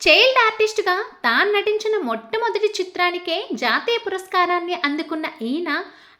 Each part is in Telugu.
చైల్డ్ ఆర్టిస్ట్గా తాను నటించిన మొట్టమొదటి చిత్రానికే జాతీయ పురస్కారాన్ని అందుకున్న ఈయన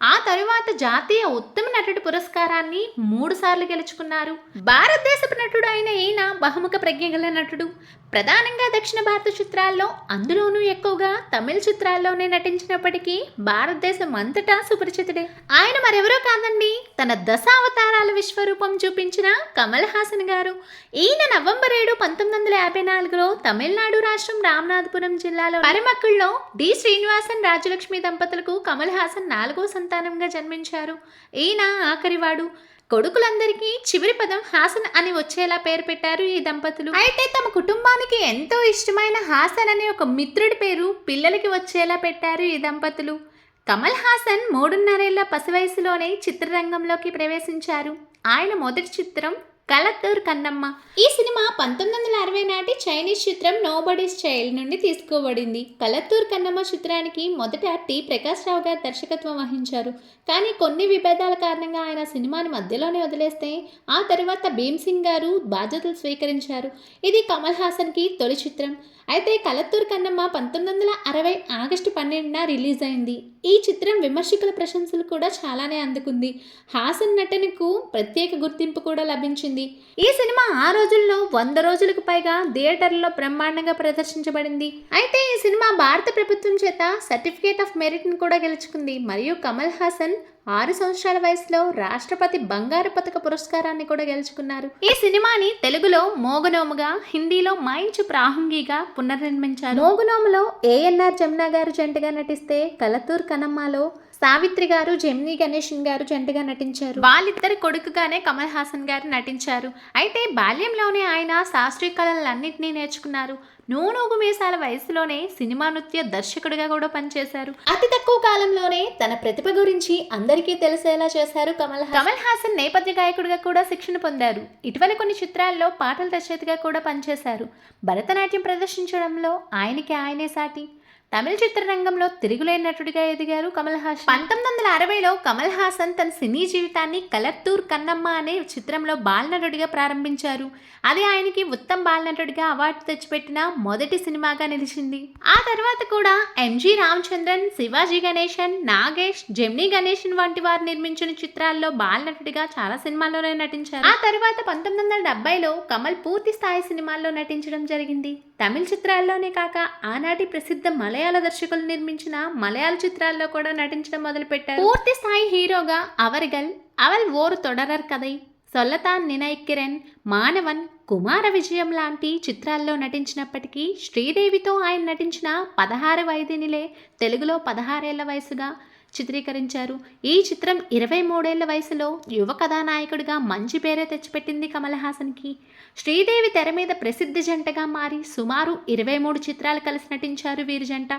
ఆ తరువాత జాతీయ ఉత్తమ నటుడి పురస్కారాన్ని మూడుసార్లు గెలుచుకున్నారు. భారతదేశపు నటుడు అయిన ఈయన బహుముఖ ప్రజ్ఞ గల నటుడు. ప్రధానంగా దక్షిణ భారత చిత్రాల్లో అందులోనూ ఎక్కువగా తమిళ చిత్రాల్లోనే నటించినప్పటికీ భారతదేశం అంతటా సుపరిచితుడే. ఆయన మరెవరో కాదండి? తన దశావతారాల విశ్వరూపం చూపించిన కమల్ హాసన్ గారు. ఈయన నవంబర్ ఏడు పంతొమ్మిది వందల యాభై నాలుగులో తమిళనాడు రాష్ట్రం రామనాథపురం జిల్లాలో పరిమక్కుల్లో డి. శ్రీనివాసన్ రాజలక్ష్మి దంపతులకు కమల్ హాసన్ నాలుగో సంతానంగా జన్మించారు. ఈయన ఆఖరివాడు. కొడుకులందరికీ చివరి పదం హాసన్ అని వచ్చేలా పేరు పెట్టారు ఈ దంపతులు. అయితే తమ కుటుంబానికి ఎంతో ఇష్టమైన హాసన్ అనే ఒక మిత్రుడి పేరు పిల్లలకి వచ్చేలా పెట్టారు ఈ దంపతులు. కమల్ హాసన్ మూడున్నరేళ్ళ పసి వయసులోనే చిత్రరంగంలోకి ప్రవేశించారు. ఆయన మొదటి చిత్రం కలత్తూర్ కన్నమ్మ. ఈ సినిమా పంతొమ్మిది వందల అరవై నాటి చైనీస్ చిత్రం నోబడీస్ చైల్డ్ నుండి తీసుకోబడింది. కలత్తూర్ కన్నమ్మ చిత్రానికి మొదట టి. ప్రకాష్ రావు గారు దర్శకత్వం వహించారు. కానీ కొన్ని విభేదాల కారణంగా ఆయన సినిమాని మధ్యలోనే వదిలేస్తే ఆ తర్వాత భీమ్ సింగ్ గారు బాధ్యతలు స్వీకరించారు. ఇది కమల్ హాసన్కి తొలి చిత్రం. అయితే కలత్తూర్ కన్నమ్మ పంతొమ్మిది వందల అరవై ఆగస్టు పన్నెండున రిలీజ్ అయింది. ఈ చిత్రం విమర్శకుల ప్రశంసలు కూడా చాలానే అందుకుంది. హాసన్ నటనకు ప్రత్యేక గుర్తింపు కూడా లభించింది. ఈ సినిమా ఆ రోజుల్లో వంద రోజులకు పైగా థియేటర్లో బ్రహ్మాండంగా ప్రదర్శించబడింది. అయితే ఈ సినిమా భారత ప్రభుత్వం చేత సర్టిఫికేట్ ఆఫ్ మెరిట్ను కూడా గెలుచుకుంది. మరియు కమల్ హాసన్ ఆరు సంవత్సరాల వయసులో రాష్ట్రపతి బంగారు పథక పురస్కారాన్ని కూడా గెలుచుకున్నారు. ఈ సినిమాని తెలుగులో మోగనోముగా హిందీలో మైంచు ప్రాహంగిగా పునర్నిర్మించారు. మోగనోములో ఏఎన్ఆర్ జమునా గారు జంటగా నటిస్తే కలతూర్ కనమ్మలో సావిత్రి గారు జెమిని గణేషన్ గారు జంటగా నటించారు. వాళ్ళిద్దరి కొడుకుగానే కమల్ హాసన్ గారు నటించారు. అయితే బాల్యంలోనే ఆయన శాస్త్రీయ కళలన్నింటినీ నేర్చుకున్నారు. నూనూగు మీసాల వయసులోనే సినిమా నృత్య దర్శకుడిగా కూడా పనిచేశారు. అతి తక్కువ కాలంలోనే తన ప్రతిభ గురించి అందరికీ తెలిసేలా చేశారు కమల్. కమల్ హాసన్ నేపథ్య గాయకుడిగా కూడా శిక్షణ పొందారు. ఇటీవల కొన్ని చిత్రాల్లో పాటల రచయితగా కూడా పనిచేశారు. భరతనాట్యం ప్రదర్శించడంలో ఆయనకి ఆయనే సాటి. తమిళ చిత్రరంగంలో తిరుగులేని నటుడిగా ఎదిగారు కమల్ హాసన్. పంతొమ్మిది వందల అరవైలో కమల్ హాసన్ తన సినీ జీవితాన్ని కలత్తూర్ కన్నమ్మ అనే చిత్రంలో బాలనటుడిగా ప్రారంభించారు. అది ఆయనకి ఉత్తమ బాలనటుడిగా అవార్డు తెచ్చిపెట్టిన మొదటి సినిమాగా నిలిచింది. ఆ తర్వాత కూడా ఎంజి రామచంద్రన్ శివాజీ గణేశన్ నాగేష్ జెమ్నీ గణేశన్ వంటి వారు నిర్మించిన చిత్రాల్లో బాలనటుడిగా చాలా సినిమాల్లోనే నటించారు. ఆ తర్వాత పంతొమ్మిది వందల డెబ్బైలో కమల్ పూర్తి స్థాయి సినిమాల్లో నటించడం జరిగింది. తమిళ చిత్రాల్లోనే కాక ఆనాటి ప్రసిద్ధ మలయాళ దర్శకులు నిర్మించిన మలయాళ చిత్రాల్లో కూడా నటించడం మొదలుపెట్టారు. పూర్తి స్థాయి హీరోగా అవరిగల్ అవల్ ఓరు తొడరర్ కథై సొల్లతాన్ నినైకిరణ్ మానవన్ కుమార విజయం లాంటి చిత్రాల్లో నటించినప్పటికీ శ్రీదేవితో ఆయన నటించిన పదహారు వైదినిలే తెలుగులో పదహారేళ్ళ వయసుగా చిత్రీకరించారు. ఈ చిత్రం ఇరవై మూడేళ్ళ వయసులో యువ కథానాయకుడిగా మంచి పేరే తెచ్చిపెట్టింది కమల్ హాసన్కి. శ్రీదేవి తెర మీద ప్రసిద్ధ జంటగా మారి సుమారు ఇరవై మూడు చిత్రాలు కలిసి నటించారు వీరి జంట.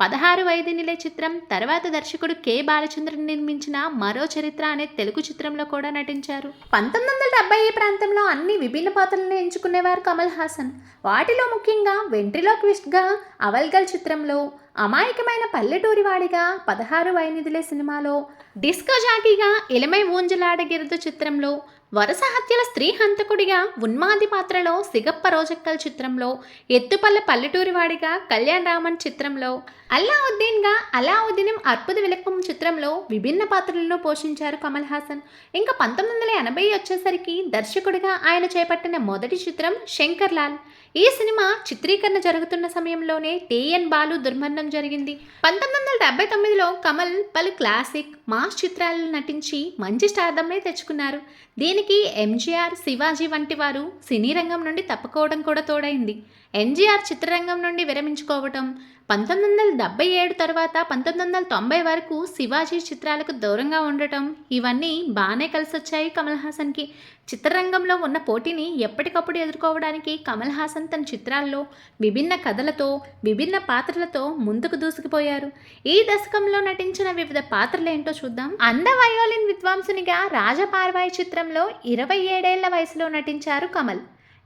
పదహారు వైదినిలే చిత్రం తర్వాత దర్శకుడు కె. బాలచంద్రన్ నిర్మించిన మరో చరిత్ర అనే తెలుగు చిత్రంలో కూడా నటించారు. పంతొమ్మిది వందల డెబ్బై ఈ ప్రాంతంలో అన్ని విభిన్న పాత్రలను ఎంచుకునేవారు కమల్ హాసన్. వాటిలో ముఖ్యంగా వెంట్రిలోక్విస్ట్గా అవల్గల్ చిత్రంలో అమాయకమైన పల్లెటూరి వాడిగా పదహారు వైనిధులే సినిమాలో డిస్కో జాకీగా ఇలమై ఊంజలాడగిరదు చిత్రంలో వరుస హత్యల స్త్రీ హంతకుడిగా ఉన్మాది పాత్రలో సిగప్ప రోజక్కల్ చిత్రంలో ఎత్తుపల్ల పల్లెటూరి వాడిగా కళ్యాణ్ రామన్ చిత్రంలో అల్లావుద్దీన్గా అలావుద్దీనం అర్బుద విలకం చిత్రంలో విభిన్న పాత్రలను పోషించారు కమల్ హాసన్. ఇంకా పంతొమ్మిది వందల ఎనభై వచ్చేసరికి దర్శకుడిగా ఆయన చేపట్టిన మొదటి చిత్రం శంకర్ లాల్ ఈ సినిమా చిత్రీకరణ జరుగుతున్న సమయంలోనే టీఎన్ బాలు దుర్మరణం జరిగింది. పంతొమ్మిది వందల డెబ్బై తొమ్మిదిలో కమల్ పలు క్లాసిక్ మాస్ చిత్రాలను నటించి మంచి స్టార్డమ్నే తెచ్చుకున్నారు. దీనికి ఎంజీఆర్ శివాజీ వంటి వారు సినీ రంగం నుండి తప్పుకోవడం కూడా తోడైంది. ఎన్జీఆర్ చిత్రరంగం నుండి విరమించుకోవటం పంతొమ్మిది వందల డెబ్బై ఏడు తర్వాత పంతొమ్మిది వందల తొంభై వరకు శివాజీ చిత్రాలకు దూరంగా ఉండటం ఇవన్నీ బాగానే కలిసి వచ్చాయి కమల్ హాసన్కి. చిత్రరంగంలో ఉన్న పోటీని ఎప్పటికప్పుడు ఎదుర్కోవడానికి కమల్ హాసన్ తన చిత్రాల్లో విభిన్న కథలతో విభిన్న పాత్రలతో ముందుకు దూసుకుపోయారు. ఈ దశకంలో నటించిన వివిధ పాత్రలేంటో చూద్దాం. అంద వయోలిన్ విద్వాంసునిగా రాజపార్వాయి చిత్రంలో ఇరవై ఏడేళ్ళ వయసులో నటించారు కమల్.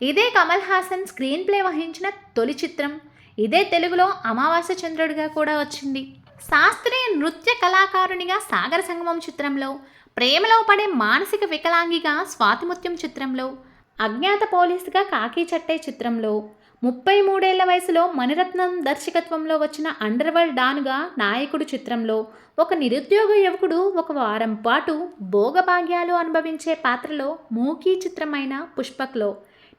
ఇదే కమల్ హాసన్ స్క్రీన్ ప్లే వహించిన తొలి చిత్రం. ఇదే తెలుగులో అమావాస్య చంద్రుడిగా కూడా వచ్చింది. శాస్త్రీయ నృత్య కళాకారునిగా సాగర సంగమం చిత్రంలో ప్రేమలో పడే మానసిక వికలాంగిగా స్వాతిముత్యం చిత్రంలో అజ్ఞాత పోలీసుగా కాకి చట్టే చిత్రంలో ముప్పై మూడేళ్ళ వయసులో మణిరత్నం దర్శకత్వంలో వచ్చిన అండర్వరల్డ్ డాన్గా నాయకుడు చిత్రంలో ఒక నిరుద్యోగ యువకుడు ఒక వారం పాటు భోగభాగ్యాలు అనుభవించే పాత్రలో మూకీ చిత్రమైన పుష్పక్లో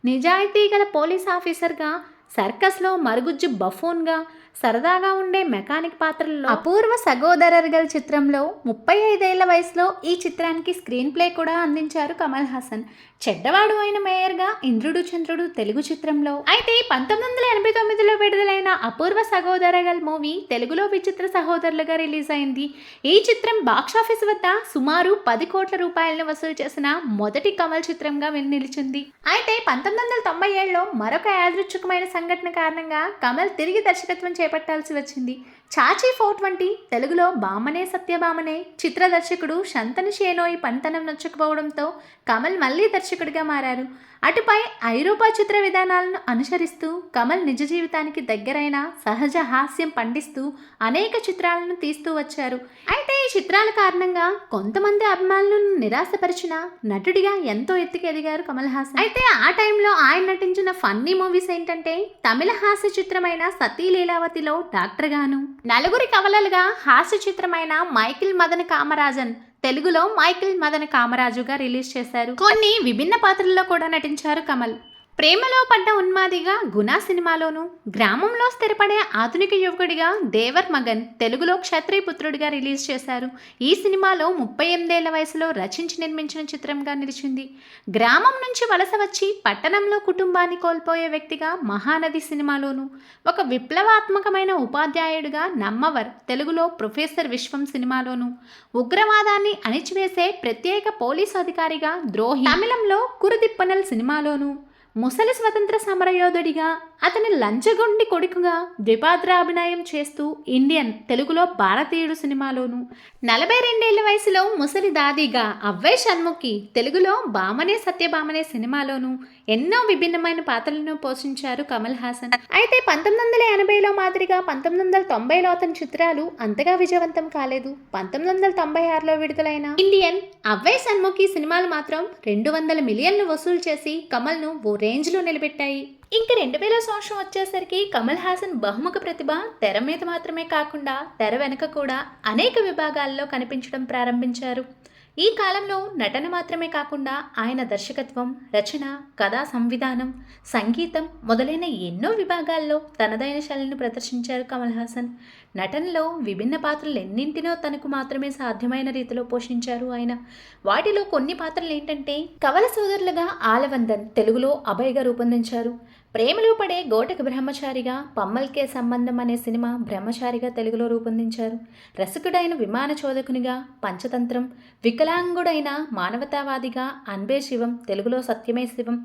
నిజాయితీ గల పోలీస్ ఆఫీసర్గా సర్కస్లో మరుగుజ్జు బఫూన్గా సరదాగా ఉండే మెకానిక్ పాత్రల్లో అపూర్వ సగోదరర్గల్ చిత్రంలో ముప్పై ఐదేళ్ళ వయసులో ఈ చిత్రానికి స్క్రీన్ ప్లే కూడా అందించారు కమల్ హాసన్. చెడ్డవాడు అయిన మేయర్గా ఇంద్రుడు చంద్రుడు తెలుగు చిత్రంలో. అయితే పంతొమ్మిది వందల ఎనభై తొమ్మిదిలో విడుదలైన అపూర్వ సగోదరగల్ మూవీ తెలుగులో విచిత్ర సహోదరులుగా రిలీజ్ అయింది. ఈ చిత్రం బాక్సాఫీస్ వద్ద సుమారు పది కోట్ల రూపాయలను వసూలు చేసిన మొదటి కమల్ చిత్రంగా నిలిచింది. అయితే పంతొమ్మిది వందల తొంభై ఏడులో మరొక యాదృచ్ఛికమైన సంఘటన కారణంగా కమల్ తిరిగి దర్శకత్వం చేపట్టాల్సి వచ్చింది. చాచీ ఫోర్ట్ వంటి తెలుగులో బామనే సత్యభామనే చిత్ర దర్శకుడు శంతను షేనోయి పంతనం నచ్చకపోవడంతో కమల్ మళ్ళీ దర్శకుడిగా మారారు. అటుపై ఐరోపా చిత్ర విధానాలను అనుసరిస్తూ కమల్ నిజ జీవితానికి దగ్గరైన సహజ హాస్యం పండిస్తూ అనేక చిత్రాలను తీస్తూ వచ్చారు. అయితే ఈ చిత్రాల కారణంగా కొంతమంది అభిమానులను నిరాశపరిచిన నటుడిగా ఎంతో ఎత్తుకు ఎదిగారు కమల్ హాసన్. అయితే ఆ టైంలో ఆయన నటించిన ఫన్నీ మూవీస్ ఏంటంటే తమిళ హాస్య చిత్రమైన సతీ లీలావతిలో డాక్టర్ గాను నలుగురి కవలలుగా హాస్య చిత్రమైన మైకిల్ మదన కామరాజన్ తెలుగులో మైకిల్ మదన కామరాజుగా రిలీజ్ చేశారు. కొన్ని విభిన్న పాత్రల్లో కూడా నటించారు కమల్. ప్రేమలో పడ్డ ఉన్మాదిగా గుణా సినిమాలోను గ్రామంలో స్థిరపడే ఆధునిక యువకుడిగా దేవర్ మగన్ తెలుగులో క్షత్రియ పుత్రుడిగా రిలీజ్ చేశారు. ఈ సినిమాలో ముప్పై ఎనిమిదేళ్ళ వయసులో రచించి నిర్మించిన చిత్రంగా నిలిచింది. గ్రామం నుంచి వలస వచ్చి పట్టణంలో కుటుంబాన్ని కోల్పోయే వ్యక్తిగా మహానది సినిమాలోను ఒక విప్లవాత్మకమైన ఉపాధ్యాయుడిగా నమ్మవర్ తెలుగులో ప్రొఫెసర్ విశ్వం సినిమాలోను ఉగ్రవాదాన్ని అణిచివేసే ప్రత్యేక పోలీసు అధికారిగా ద్రోహి తమిళంలో కురుదిప్పనల్ సినిమాలోను ముసలి స్వతంత్ర సమరయోధుడిగా అతని లంచగొండి కొడుకుగా ద్విపాత్రాభినయం చేస్తూ ఇండియన్ తెలుగులో భారతీయుడు సినిమాలోను నలభై రెండేళ్ళ వయసులో ముసలి దాదిగా అవ్వే షణ్ముఖి తెలుగులో బామనే సత్యభామనే సినిమాలోను ఎన్నో విభిన్నమైన పాత్రలను పోషించారు కమల్ హాసన్. అయితే పంతొమ్మిది వందల ఎనభైలో మాదిరిగా పంతొమ్మిది వందల తొంభైలో అతని చిత్రాలు అంతగా విజయవంతం కాలేదు. పంతొమ్మిది వందల తొంభై ఆరులో విడుదలైన ఇండియన్ అవ్వయ్ సన్ముఖి సినిమాలు మాత్రం రెండు వందల మిలియన్లు వసూలు చేసి కమల్ను ఓ రేంజ్లో నిలబెట్టాయి. ఇంక రెండు వేల సంవత్సరం వచ్చేసరికి కమల్ హాసన్ బహుముఖ ప్రతిభ తెర మీద మాత్రమే కాకుండా తెర వెనుక కూడా అనేక విభాగాల్లో కనిపించడం ప్రారంభించారు. ఈ కాలంలో నటన మాత్రమే కాకుండా ఆయన దర్శకత్వం రచన కథా సంవిధానం సంగీతం మొదలైన ఎన్నో విభాగాల్లో తనదైన శైలిని ప్రదర్శించారు కమల్ హాసన్. నటనలో విభిన్న పాత్రలు ఎన్నింటినో తనకు మాత్రమే సాధ్యమైన రీతిలో పోషించారు ఆయన. వాటిలో కొన్ని పాత్రలు ఏంటంటే కవల సోదరులుగా ఆలవందన్ తెలుగులో అభయగా రూపొందించారు. ప్రేమలో పడే గోటక బ్రహ్మచారిగా పమ్మల్కే సంబంధం అనే సినిమా బ్రహ్మచారిగా తెలుగులో రూపొందించారు. రసికుడైన విమాన చోదకునిగా పంచతంత్రం వికలాంగుడైన మానవతావాదిగా అన్బే శివం తెలుగులో సత్యమే శివం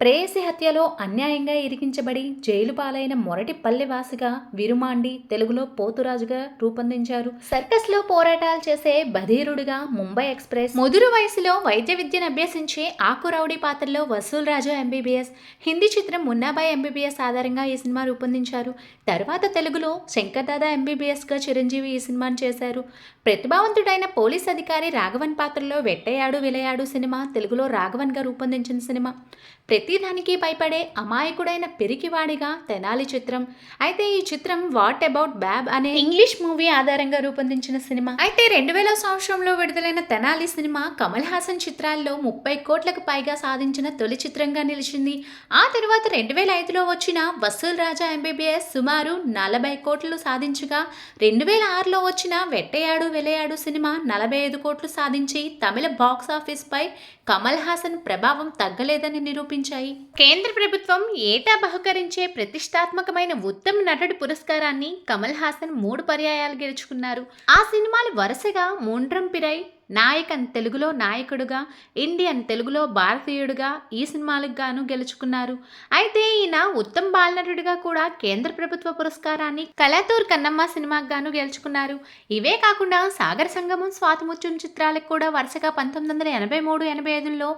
ప్రేయసి హత్యలో అన్యాయంగా ఇరికించబడి జైలు పాలైన మొరటి పల్లెవాసిగా విరుమాండి తెలుగులో పోతురాజుగా రూపొందించారు. సర్కస్లో పోరాటాలు చేసే బధీరుడుగా ముంబై ఎక్స్ప్రెస్ ముదురు వయసులో వైద్య విద్యను అభ్యసించే ఆకురౌడి పాత్రలో వసూల్ రాజా ఎంబీబీఎస్ హిందీ చిత్రం మున్నాబాయ్ ఎంబీబీఎస్ ఆధారంగా ఈ సినిమా రూపొందించారు. తర్వాత తెలుగులో శంకర్ దాదా ఎంబీబీఎస్గా చిరంజీవి ఈ సినిమాను చేశారు. ప్రతిభావంతుడైన పోలీస్ అధికారి రాఘవన్ పాత్రలో వెట్టయాడు విలయాడు సినిమా తెలుగులో రాఘవన్గా రూపొందించిన సినిమా. ప్రతిదానికి భయపడే అమాయకుడైన పెరికివాడిగా తెనాలి చిత్రం. అయితే ఈ చిత్రం వాట్ అబౌట్ బ్యాబ్ అనే ఇంగ్లీష్ మూవీ ఆధారంగా రూపొందించిన సినిమా. అయితే రెండు వేల సంవత్సరంలో విడుదలైన తెనాలి సినిమా కమల్ హాసన్ చిత్రాల్లో ముప్పై కోట్లకు పైగా సాధించిన తొలి చిత్రంగా నిలిచింది. ఆ తర్వాత రెండు వేల ఐదులో వచ్చిన వసూల్ రాజా ఎంబీబీఎస్ సుమారు నలభై కోట్లు సాధించగా రెండు వేల ఆరులో వచ్చిన వెట్టయాడు వెలయాడు సినిమా నలభై ఐదు కోట్లు సాధించి తమిళ బాక్స్ ఆఫీస్ పై కమల్ హాసన్ ప్రభావం తగ్గలేదని నిరూపించాయి. కేంద్ర ప్రభుత్వం ఏటా బహుకరించే ప్రతిష్టాత్మకమైన ఉత్తమ నటుడి పురస్కారాన్ని కమల్ హాసన్ మూడు పర్యాయాలు గెలుచుకున్నారు. ఆ సినిమాలు వరుసగా మూండ్రం పిరై నాయకన్ తెలుగులో నాయకుడుగా ఇండియన్ తెలుగులో భారతీయుడుగా ఈ సినిమాలకు గాను గెలుచుకున్నారు. అయితే ఈయన ఉత్తమ బాలనటుడిగా కూడా కేంద్ర ప్రభుత్వ పురస్కారాన్ని కళాతూర్ కన్నమ్మ సినిమాకు గాను గెలుచుకున్నారు. ఇవే కాకుండా సాగర సంగమం స్వాతిముత్యం చిత్రాలకు కూడా వరుసగా పంతొమ్మిది వందల ఎనభై మూడు ఎనభై ఐదులో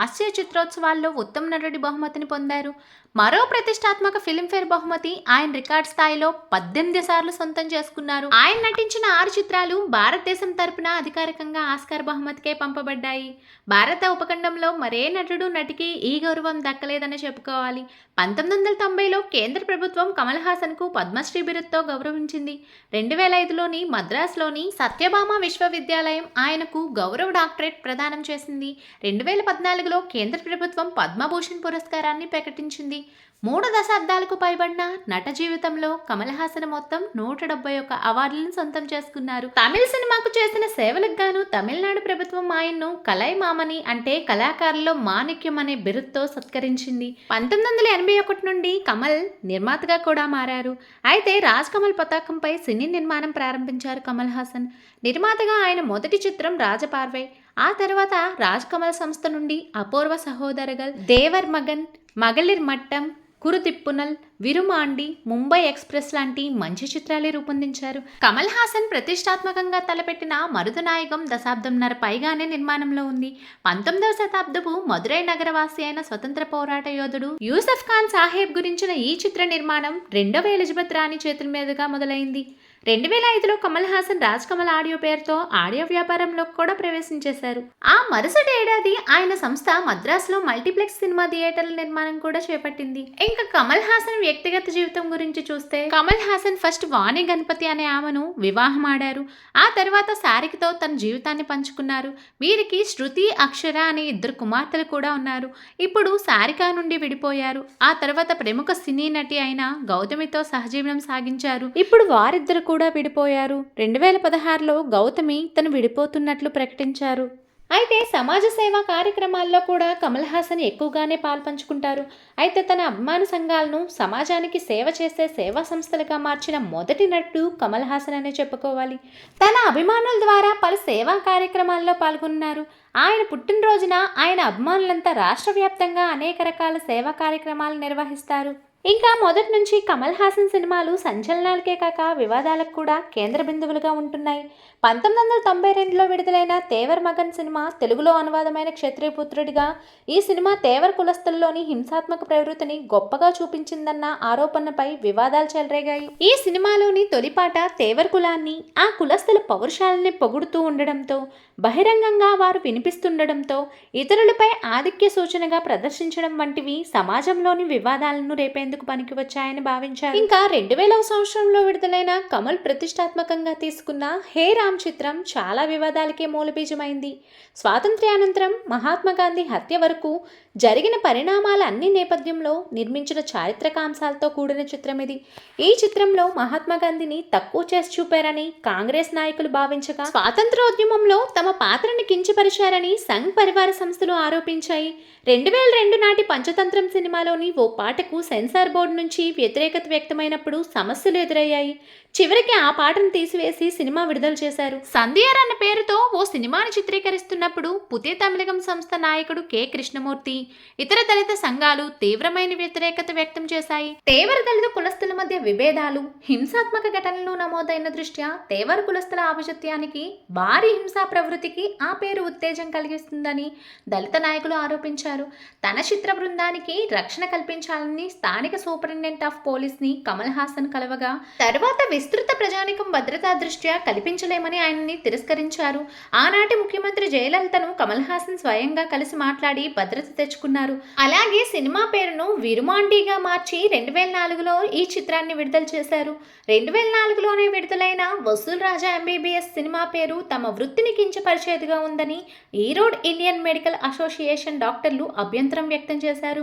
ఆసియా చిత్రోత్సవాల్లో ఉత్తమ నటుడి బహుమతిని పొందారు. మరో ప్రతిష్టాత్మక ఫిల్మ్ఫేర్ బహుమతి ఆయన రికార్డ్ స్థాయిలో పద్దెనిమిది సార్లు సొంతం చేసుకున్నారు. ఆయన నటించిన ఆరు చిత్రాలు భారతదేశం తరపున అధికారికంగా ఆస్కార్ బహుమతికే పంపబడ్డాయి. భారత ఉపఖండంలో మరే నటుడు నటికి ఈ గౌరవం దక్కలేదని చెప్పుకోవాలి. పంతొమ్మిది వందల తొంభైలో కేంద్ర ప్రభుత్వం కమల్ హాసన్కు పద్మశ్రీ బిరుద్తో గౌరవించింది. రెండు వేల ఐదులోని మద్రాసులోని సత్యభామ విశ్వవిద్యాలయం ఆయనకు గౌరవ డాక్టరేట్ ప్రదానం చేసింది. రెండు వేల పద్నాలుగులో కేంద్ర ప్రభుత్వం పద్మభూషణ్ పురస్కారాన్ని ప్రకటించింది. మూడు దశాబ్దాలకు పైబడిన నట జీవితంలో కమల్ హాసన్ మొత్తం నూట డెబ్బై ఒక్క అవార్డులను సొంతం చేసుకున్నారు. తమిళ సినిమాకు చేసిన సేవలకు గాను తమిళనాడు ప్రభుత్వం ఆయన్ను కలై మామని అంటే కళాకారుల్లో మాణిక్యం అనే బిరుద్తో సత్కరించింది. పంతొమ్మిది వందల ఎనభై ఒకటి నుండి కమల్ నిర్మాతగా కూడా మారారు. అయితే రాజ్ కమల్ పతాకంపై సినీ నిర్మాణం ప్రారంభించారు కమల్ హాసన్. నిర్మాతగా ఆయన మొదటి చిత్రం రాజపార్వై ఆ తర్వాత రాజ్ కమల్ సంస్థ నుండి అపూర్వ సహోదరగల్ దేవర్ మగన్ మగలిర్ మట్టం కురుతిప్పునల్ విరుమాండి ముంబై ఎక్స్ప్రెస్ లాంటి మంచి చిత్రాలే రూపొందించారు. కమల్ హాసన్ ప్రతిష్టాత్మకంగా తలపెట్టిన మరుదునాయకం దశాబ్దంన్నర పైగానే నిర్మాణంలో ఉంది. పంతొమ్మిదవ శతాబ్దపు మదురై నగరవాసి అయిన స్వతంత్ర పోరాట యోధుడు యూసఫ్ ఖాన్ సాహెబ్ గురించిన ఈ చిత్ర నిర్మాణం రెండవ ఎలిజబెత్ రాణి చేతుల మీదుగా మొదలైంది. రెండు వేల ఐదులో కమల్ హాసన్ రాజ్ కమల్ ఆడియో పేరుతో ఆడియో వ్యాపారంలో కూడా ప్రవేశించేశారు. ఆ మరుసటి ఏడాది ఆయన సంస్థ మద్రాసులో మల్టీప్లెక్స్ సినిమా థియేటర్ల నిర్మాణం కూడా చేపట్టింది. ఇంకా కమల్ హాసన్ వ్యక్తిగత జీవితం గురించి చూస్తే కమల్ హాసన్ ఫస్ట్ వాణి గణపతి అనే ఆమెను వివాహం ఆడారు. ఆ తర్వాత సారికతో తన జీవితాన్ని పంచుకున్నారు. వీరికి శృతి అక్షర అనే ఇద్దరు కుమార్తెలు కూడా ఉన్నారు. ఇప్పుడు సారిక నుండి విడిపోయారు. ఆ తర్వాత ప్రముఖ సినీ నటి అయిన గౌతమితో సహజీవనం సాగించారు. ఇప్పుడు వారిద్దరు కూడా కూడా విడిపోయారు. రెండు వేల పదహారులో గౌతమి తను విడిపోతున్నట్లు ప్రకటించారు. అయితే సమాజ సేవా కార్యక్రమాల్లో కూడా కమల్ హాసన్ ఎక్కువగానే పాల్పంచుకుంటారు. అయితే తన అభిమాన సంఘాలను సమాజానికి సేవ చేసే సేవా సంస్థలుగా మార్చిన మొదటి నటుడు కమల్ హాసన్ అనే చెప్పుకోవాలి. తన అభిమానుల ద్వారా పలు సేవా కార్యక్రమాల్లో పాల్గొన్నారు. ఆయన పుట్టినరోజున ఆయన అభిమానులంతా రాష్ట్ర వ్యాప్తంగా అనేక రకాల సేవా కార్యక్రమాలు నిర్వహిస్తారు. ఇంకా మొదటి నుంచి కమల్ హాసన్ సినిమాలు సంచలనాలకే కాక వివాదాలకు కూడా కేంద్ర బిందువులుగా ఉంటున్నాయి. పంతొమ్మిది వందల తొంభై రెండులో విడుదలైన తేవర్ మగన్ సినిమా తెలుగులో అనువాదమైన క్షత్రియపుత్రుడిగా ఈ సినిమా తేవర్ కులస్తుల్లోని హింసాత్మక ప్రవృత్తిని గొప్పగా చూపించిందన్న ఆరోపణపై వివాదాలు చెలరేగాయి. ఈ సినిమాలోని తొలిపాట తేవర్ కులాన్ని ఆ కులస్తుల పౌరుషాలని పొగుడుతూ ఉండడంతో బహిరంగంగా వారు వినిపిస్తుండడంతో ఇతరులపై ఆధిక్య సూచనగా ప్రదర్శించడం వంటివి సమాజంలోని వివాదాలను రేపేందుకు పనికి వచ్చాయని భావించారు. ఇంకా రెండు వేలవ సంవత్సరంలో విడుదలైన కమల్ ప్రతిష్టాత్మకంగా తీసుకున్న హే రామ్ చిత్రం చాలా వివాదాలకే మూలబీజమైంది. స్వాతంత్ర్యానంతరం మహాత్మా గాంధీ హత్య వరకు జరిగిన పరిణామాల అన్ని నేపథ్యంలో నిర్మించిన చారిత్రకాంశాలతో కూడిన చిత్రం ఇది. ఈ చిత్రంలో మహాత్మా గాంధీని తక్కువ చేసి చూపారని కాంగ్రెస్ నాయకులు భావించగా స్వాతంత్రోద్యమంలో తమ పాత్రని కించపరిచారని సంఘ్ పరివార సంస్థలు ఆరోపించాయి. రెండు వేల రెండు నాటి పంచతంత్రం సినిమాలోని ఓ పాటకు సెన్సార్ బోర్డు నుంచి వ్యతిరేకత వ్యక్తమైనప్పుడు సమస్యలు ఎదురయ్యాయి. చివరికి ఆ పాటను తీసివేసి సినిమా విడుదల చేశారు. సంధ్యార్ అన్న పేరుతో ఓ సినిమాని చిత్రీకరిస్తున్నప్పుడు పుతే తమిళకం సంస్థ నాయకుడు కె. కృష్ణమూర్తి ఇతర దళిత సంఘాలు తీవ్రమైన వ్యతిరేకత వ్యక్తం చేశాయి. తేవర దళిత కులస్తుల మధ్య విభేదాలు హింసాత్మక ఘటనలు నమోదైన దృష్ట్యా తేవర కులస్తుల ఆభిజత్యానికి భారీ హింసా ప్రవృత్తికి ఆ పేరు ఉత్తేజం కలిగిస్తుందని దళిత నాయకులు ఆరోపించారు. తన చిత్ర బృందానికి రక్షణ కల్పించాలని స్థానిక సూపరింటెండెంట్ ఆఫ్ పోలీస్ని కమల్ హాసన్ కలవగా తర్వాత విస్తృత ప్రజానికం భద్రతా దృష్ట్యా కల్పించలేమని ఆయన్ని తిరస్కరించారు. ఆనాటి ముఖ్యమంత్రి జయలలితను కమల్ హాసన్ స్వయంగా కలిసి మాట్లాడి భద్రత తెచ్చు తెచ్చుకున్నారు అలాగే సినిమా పేరును విరుమాండీగా మార్చి రెండు వేల నాలుగులో ఈ చిత్రాన్ని విడుదల చేశారు. రెండు వేల నాలుగులోనే విడుదలైన వసూల్ రాజా ఎంబీబీఎస్ సినిమా పేరు తమ వృత్తిని కించపరిచేదిగా ఉందని ఈరోడ్ ఇండియన్ మెడికల్ అసోసియేషన్ డాక్టర్లు అభ్యంతరం వ్యక్తం చేశారు.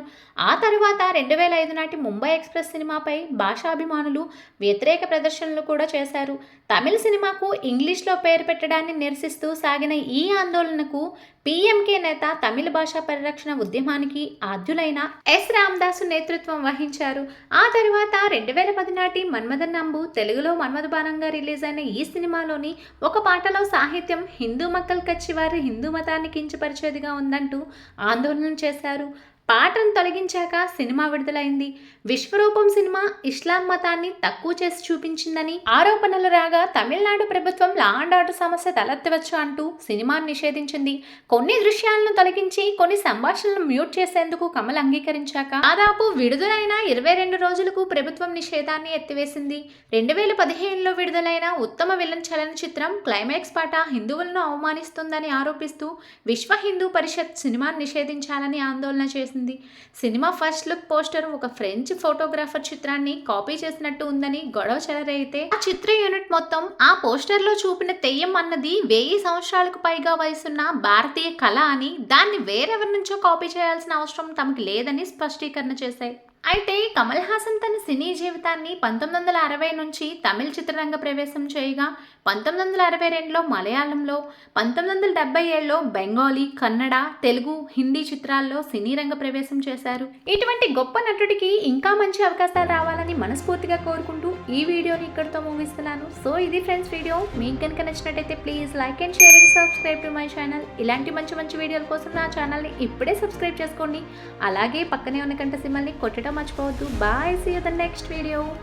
ఆ తరువాత రెండు వేల ఐదు నాటి ముంబై ఎక్స్ప్రెస్ సినిమాపై భాషాభిమానులు వ్యతిరేక ప్రదర్శనలు కూడా చేశారు. తమిళ సినిమాకు ఇంగ్లీష్లో పేరు పెట్టడాన్ని నిరసిస్తూ సాగిన ఈ ఆందోళనకు పీఎంకే నేత తమిళ భాషా పరిరక్షణ ఉద్యమానికి ఆద్యులైన ఎస్ రామదాసు నేతృత్వం వహించారు. ఆ తర్వాత రెండు వేల పది నాటి మన్మథన్ నంబు తెలుగులో మన్మథబానంగా రిలీజ్ అయిన ఈ సినిమాలోని ఒక పాటలో సాహిత్యం హిందూ మక్కల్ కచ్చి వారి హిందూ మతాన్ని కించపరిచేదిగా ఉందంటూ ఆందోళన చేశారు. పాటను తొలగించాక సినిమా విడుదలైంది. విశ్వరూపం సినిమా ఇస్లాం మతాన్ని తక్కువ చేసి చూపించిందని ఆరోపణలు రాగా తమిళనాడు ప్రభుత్వం లా అండ్ ఆర్డర్ సమస్య తలెత్తవచ్చు అంటూ సినిమాను నిషేధించింది. కొన్ని దృశ్యాలను తొలగించి కొన్ని సంభాషణలను మ్యూట్ చేసేందుకు కమల్ అంగీకరించాక దాదాపు విడుదలైన ఇరవై రెండు రోజులకు ప్రభుత్వం నిషేధాన్ని ఎత్తివేసింది. రెండు వేల పదిహేనులో విడుదలైన ఉత్తమ విలన్ చలనచిత్రం క్లైమాక్స్ పాట హిందువులను అవమానిస్తుందని ఆరోపిస్తూ విశ్వ హిందూ పరిషత్ సినిమాను నిషేధించాలని ఆందోళన చేసింది. సినిమా ఫస్ట్ లుక్ పోస్టర్ ఒక ఫ్రెంచ్ ఫోటోగ్రాఫర్ చిత్రాన్ని కాపీ చేసినట్టు ఉందని గొడవ చెలరైతే ఆ చిత్ర యూనిట్ మొత్తం ఆ పోస్టర్లో చూపిన తెయ్యం అన్నది వెయ్యి సంవత్సరాలకు పైగా వయసున్న భారతీయ కళ అని దాన్ని వేరెవరి నుంచో కాపీ చేయాల్సిన అవసరం తమకు లేదని స్పష్టీకరణ చేశాయి. అయితే కమల్ హాసన్ తన సినీ జీవితాన్ని పంతొమ్మిది వందల అరవై నుంచి తమిళ చిత్రరంగ ప్రవేశం చేయగా పంతొమ్మిది వందల అరవై రెండులో మలయాళంలో పంతొమ్మిది వందల డెబ్బై ఏడులో బెంగాలీ కన్నడ తెలుగు హిందీ చిత్రాల్లో సినీ రంగ ప్రవేశం చేశారు. ఇటువంటి గొప్ప నటుడికి ఇంకా మంచి అవకాశాలు రావాలని మనస్ఫూర్తిగా కోరుకుంటూ ఈ వీడియోని ఇక్కడితో ముగిస్తున్నాను. సో ఇది ఫ్రెండ్స్ వీడియో. మీకు కనుక నచ్చినట్టయితే please like and share and subscribe to my channel. ఇలాంటి మంచి మంచి వీడియోల కోసం నా ఛానల్ని ఇప్పుడే సబ్స్క్రైబ్ చేసుకోండి. అలాగే పక్కనే ఉన్న కంట సిమ్మల్ని కొట్టడం much for to bye see you in the next video.